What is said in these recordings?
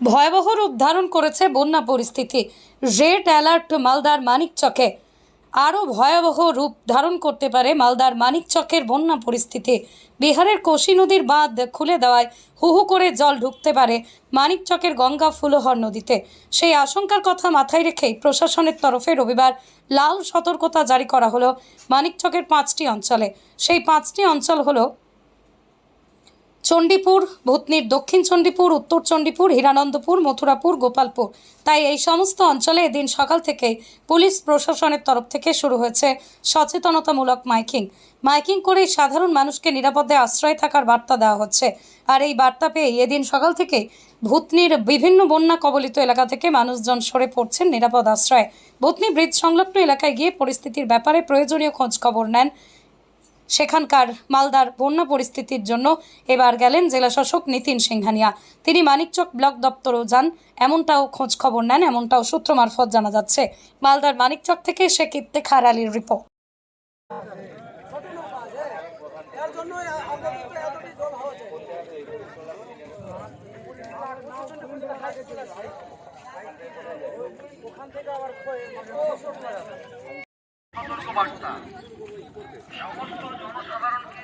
ভয়াবহ রূপ ধারণ করেছে বন্যা পরিস্থিতি। রেড অ্যালার্ট, মালদার মানিকচকে। আরও ভয়াবহ রূপ ধারণ করতে পারে মালদার মানিকচকের বন্যা পরিস্থিতি। বিহারের কোশি নদীর বাঁধ খুলে দেওয়ায় হু হু করে জল ঢুকতে পারে মানিকচকের গঙ্গা ফুলহর নদীতে। সেই আশঙ্কার কথা মাথায় রেখেই প্রশাসনের তরফে রবিবার লাল সতর্কতা জারি করা হলো মানিকচকের পাঁচটি অঞ্চলে। সেই পাঁচটি অঞ্চল হলো চণ্ডীপুর, ভূতনির দক্ষিণ চণ্ডীপুর, উত্তর চণ্ডীপুর, হিরানন্দপুর, মথুরাপুর, গোপালপুর। তাই এই সমস্ত অঞ্চলে এদিন সকাল থেকেই পুলিশ প্রশাসনের তরফ থেকে শুরু হয়েছে সচেতনতামূলক মাইকিং। মাইকিং করেই সাধারণ মানুষকে নিরাপদে আশ্রয় থাকার বার্তা দেওয়া হচ্ছে। আর এই বার্তা পেয়ে এদিন সকাল থেকেই ভূতনির বিভিন্ন বন্যা কবলিত এলাকা থেকে মানুষজন সরে পড়ছেন নিরাপদ আশ্রয়ে। ভূতনি ব্রিজ সংলগ্ন এলাকায় গিয়ে পরিস্থিতির ব্যাপারে প্রয়োজনীয় খোঁজ খবর নেন সেখানকার মালদার বন্যা পরিস্থিতির জন্য এবার গেলেন জেলাশাসক নিতিন সিংহানিয়া। তিনি মানিকচক ব্লক দপ্তরও যান, এমনটাও খোঁজ খবর নেন, এমনটাও সূত্র মারফত জানা যাচ্ছে। মালদার মানিকচক থেকে শেখ ইফতেখার আলীর রিপোর্ট। ওখান থেকে আবার সতর্কবার্তা সমস্ত জনসাধারণকে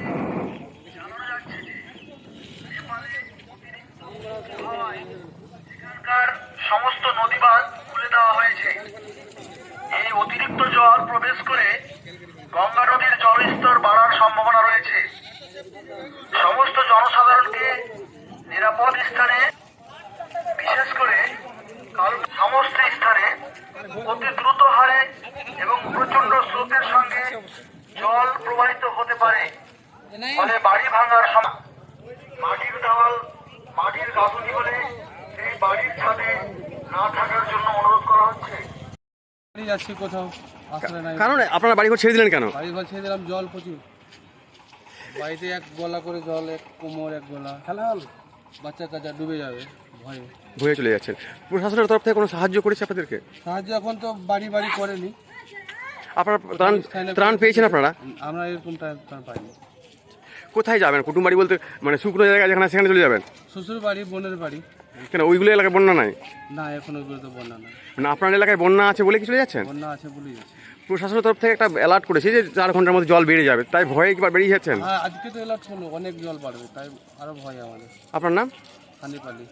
জানানো যাচ্ছে যে নেপালে অতিরিক্ত এখানকার সমস্ত নদীবাঁধ খুলে দেওয়া হয়েছে। এই অতিরিক্ত জল প্রবেশ করে গঙ্গা নদীর জলস্তর বাড়ার সম্ভাবনা রয়েছে। সমস্ত জনসাধারণকে নিরাপদ স্থানে, বিশেষ করে সমস্ত স্থানে অতি দ্রুত হারে এবং প্রচণ্ড স্রোতের সঙ্গে জল প্রবাহিত হতে পারে। ফলে বাড়ি ভাঙার সম- মাটির দেওয়াল মাটির গাঁথুনি হলে সেই বাড়ির ছাদে না থাকার জন্য অনুরোধ করা হচ্ছে। বাড়ি যাচ্ছি কোথাও আশ্রয় নাই। কারণ আপনারা বাড়ি ঘর ছেড়ে দিলেন কেন? বাড়ি ঘর ছেড়ে দিলাম জল প্রচুর। বাড়িতে এক গলা করে জল এক কোমর এক গলা। খেলাল বাচ্চা কাচ্চা ডুবে যাবে ভয়ে। ভয়ে চলে যাচ্ছেন। প্রশাসনের তরফ থেকে কোনো সাহায্য করেছে আপনাদেরকে? সাহায্য এখন তো বাড়ি বাড়ি করেনি। আপনারা ত্রাণ ত্রাণ পেয়েছেন আপনারা? আমরা এরকম টাইম পাইনি। কোথায় যাবেন? কুটুম বাড়ি বলতে মানে শুকনো জায়গা যেখানে সেখানে চলে যাবেন? শ্বশুর বাড়ি বোনের বাড়ি। কেন ওইগুলো এলাকায় বন্যা নাই? না এখন ওইগুলো তো বন্যা নাই। মানে আপনার এলাকায় বন্যা আছে বলে কি চলে যাচ্ছেন? বন্যা আছে যাচ্ছে। প্রশাসনের তরফ থেকে একটা অ্যালার্ট করেছে যে চার ঘণ্টার মধ্যে জল বেড়ে যাবে। তাই ভয়ে একবার বেরিয়ে যাচ্ছেন? হ্যাঁ আজকে তো হলো অনেক জল বাড়বে তাই আরও ভয় আমাদের। আপনার নাম? খানি পালি